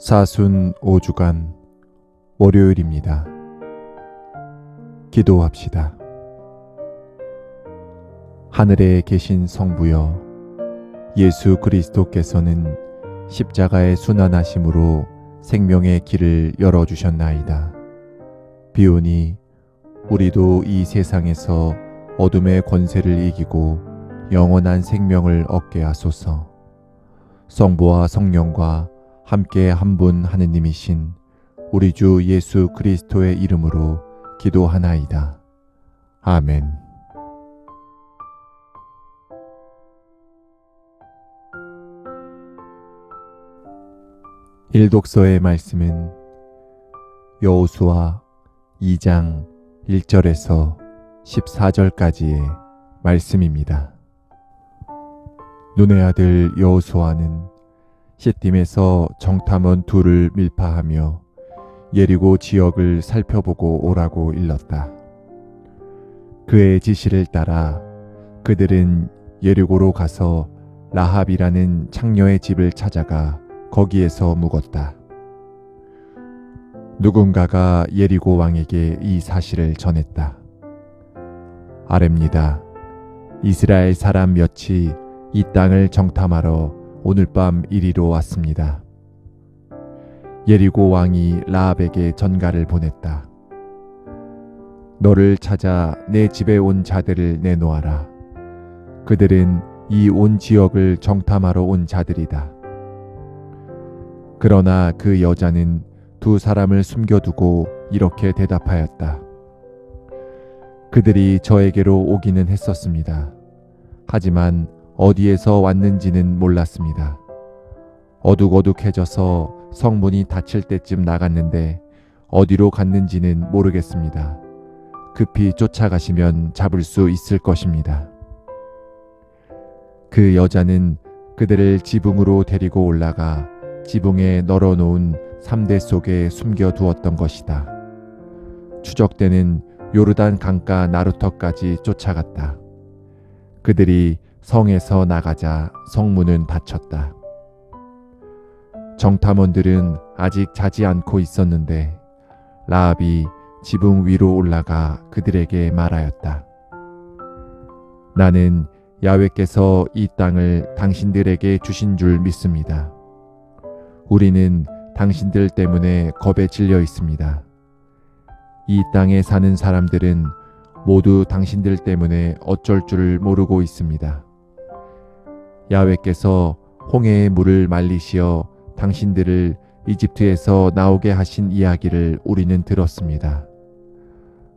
사순 5주간 월요일입니다. 기도합시다. 하늘에 계신 성부여 예수 그리스도께서는 십자가의 순환하심으로 생명의 길을 열어 주셨나이다. 비오니 우리도 이 세상에서 어둠의 권세를 이기고 영원한 생명을 얻게 하소서. 성부와 성령과 함께 한 분 하느님이신 우리 주 예수 그리스도의 이름으로 기도하나이다. 아멘. 일독서의 말씀은 여호수아 2장 1절에서 14절까지의 말씀입니다. 눈의 아들 여호수아는 시딤에서 정탐원 둘을 밀파하며 예리고 지역을 살펴보고 오라고 일렀다. 그의 지시를 따라 그들은 예리고로 가서 라합이라는 창녀의 집을 찾아가 거기에서 묵었다. 누군가가 예리고 왕에게 이 사실을 전했다. 아랍니다. 이스라엘 사람 몇이 이 땅을 정탐하러 오늘 밤 이리로 왔습니다. 예리고 왕이 라합에게 전가를 보냈다. 너를 찾아 내 집에 온 자들을 내놓아라. 그들은 이 온 지역을 정탐하러 온 자들이다. 그러나 그 여자는 두 사람을 숨겨두고 이렇게 대답하였다. 그들이 저에게로 오기는 했었습니다. 하지만 어디에서 왔는지는 몰랐습니다. 어둑어둑해져서 성문이 닫힐 때쯤 나갔는데 어디로 갔는지는 모르겠습니다. 급히 쫓아가시면 잡을 수 있을 것입니다. 그 여자는 그들을 지붕으로 데리고 올라가 지붕에 널어놓은 삼대 속에 숨겨두었던 것이다. 추적대는 요르단 강가 나루터까지 쫓아갔다. 그들이 성에서 나가자 성문은 닫혔다. 정탐원들은 아직 자지 않고 있었는데 라합이 지붕 위로 올라가 그들에게 말하였다. 나는 야외께서 이 땅을 당신들에게 주신 줄 믿습니다. 우리는 당신들 때문에 겁에 질려 있습니다. 이 땅에 사는 사람들은 모두 당신들 때문에 어쩔 줄을 모르고 있습니다. 야외께서 홍해의 물을 말리시어 당신들을 이집트에서 나오게 하신 이야기를 우리는 들었습니다.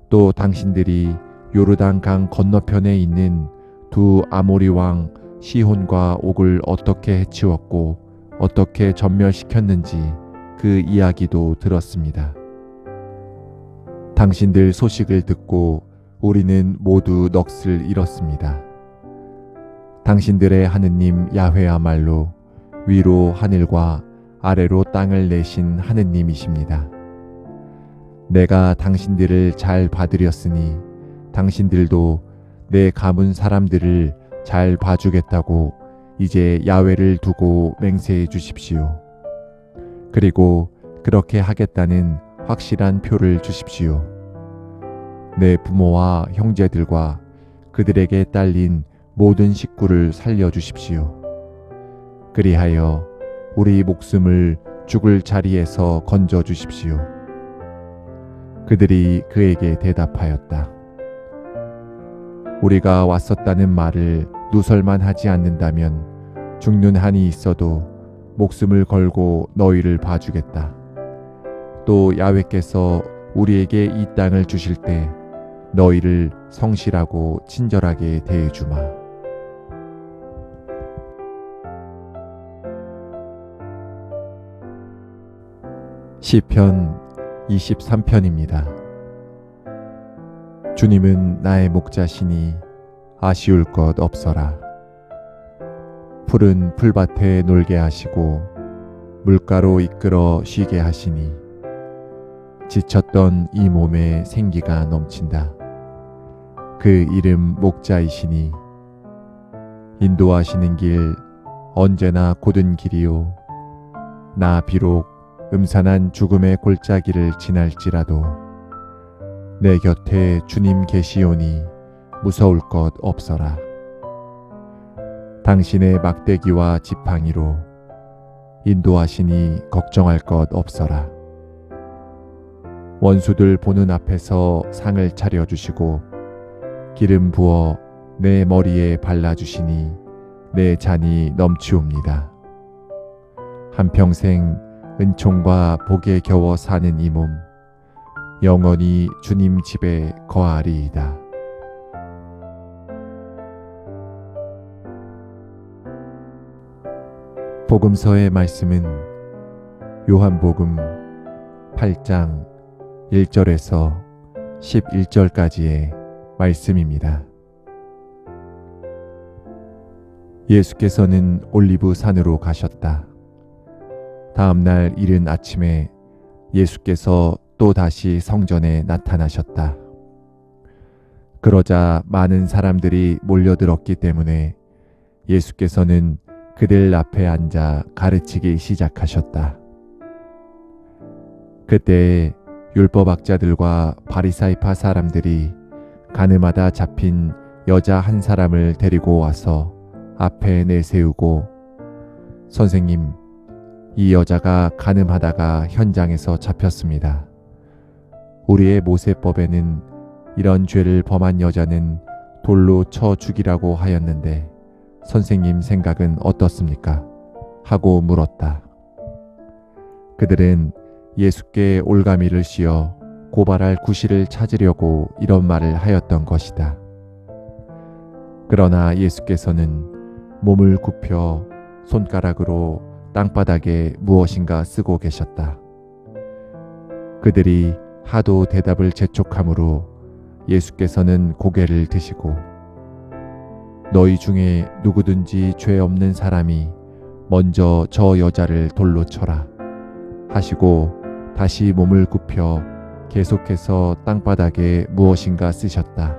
또 당신들이 요르단 강 건너편에 있는 두 아모리 왕 시혼과 옥을 어떻게 해치웠고 어떻게 전멸시켰는지 그 이야기도 들었습니다. 당신들 소식을 듣고 우리는 모두 넋을 잃었습니다. 당신들의 하느님 야훼야말로 위로 하늘과 아래로 땅을 내신 하느님이십니다. 내가 당신들을 잘 봐드렸으니 당신들도 내 가문 사람들을 잘 봐주겠다고 이제 야외를 두고 맹세해 주십시오. 그리고 그렇게 하겠다는 확실한 표를 주십시오. 내 부모와 형제들과 그들에게 딸린 모든 식구를 살려주십시오. 그리하여 우리 목숨을 죽을 자리에서 건져 주십시오. 그들이 그에게 대답하였다. 우리가 왔었다는 말을 누설만 하지 않는다면 죽는 한이 있어도 목숨을 걸고 너희를 봐주겠다. 또 야외께서 우리에게 이 땅을 주실 때 너희를 성실하고 친절하게 대해주마. 시편 23편입니다. 주님은 나의 목자시니 아쉬울 것 없어라. 푸른 풀밭에 놀게 하시고 물가로 이끌어 쉬게 하시니 지쳤던 이 몸에 생기가 넘친다. 그 이름 목자이시니 인도하시는 길 언제나 곧은 길이요. 나 비록 음산한 죽음의 골짜기를 지날지라도 내 곁에 주님 계시오니 무서울 것 없어라. 당신의 막대기와 지팡이로 인도하시니 걱정할 것 없어라. 원수들 보는 앞에서 상을 차려주시고 기름 부어 내 머리에 발라주시니 내 잔이 넘치옵니다. 한평생 은총과 복에 겨워 사는 이 몸, 영원히 주님 집에 거하리이다. 복음서의 말씀은 요한복음 8장 1절에서 11절까지의 말씀입니다. 예수께서는 올리브 산으로 가셨다. 다음 날 이른 아침에 예수께서 또 다시 성전에 나타나셨다. 그러자 많은 사람들이 몰려들었기 때문에 예수께서는 그들 앞에 앉아 가르치기 시작하셨다. 그때 율법학자들과 바리사이파 사람들이 가늠하다 잡힌 여자 한 사람을 데리고 와서 앞에 내세우고 선생님, 이 여자가 가늠하다가 현장에서 잡혔습니다. 우리의 모세법에는 이런 죄를 범한 여자는 돌로 쳐 죽이라고 하였는데 선생님 생각은 어떻습니까? 하고 물었다. 그들은 예수께 올가미를 씌어 고발할 구실을 찾으려고 이런 말을 하였던 것이다. 그러나 예수께서는 몸을 굽혀 손가락으로 땅바닥에 무엇인가 쓰고 계셨다. 그들이 하도 대답을 재촉하므로 예수께서는 고개를 드시고 너희 중에 누구든지 죄 없는 사람이 먼저 저 여자를 돌로 쳐라 하시고 다시 몸을 굽혀 계속해서 땅바닥에 무엇인가 쓰셨다.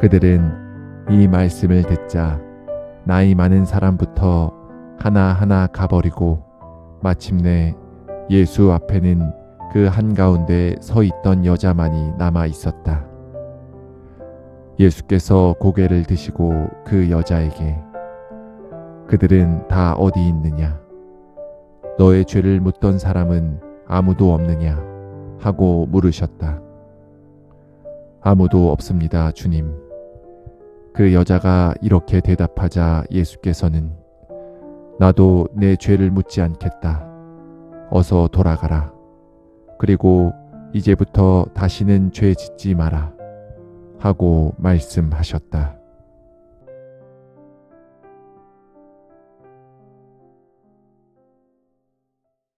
그들은 이 말씀을 듣자 나이 많은 사람부터 하나하나 가버리고 마침내 예수 앞에는 그 한가운데 서 있던 여자만이 남아 있었다. 예수께서 고개를 드시고 그 여자에게 그들은 다 어디 있느냐? 너의 죄를 묻던 사람은 아무도 없느냐? 하고 물으셨다. 아무도 없습니다, 주님. 그 여자가 이렇게 대답하자 예수께서는 나도 내 죄를 묻지 않겠다. 어서 돌아가라. 그리고 이제부터 다시는 죄 짓지 마라. 하고 말씀하셨다.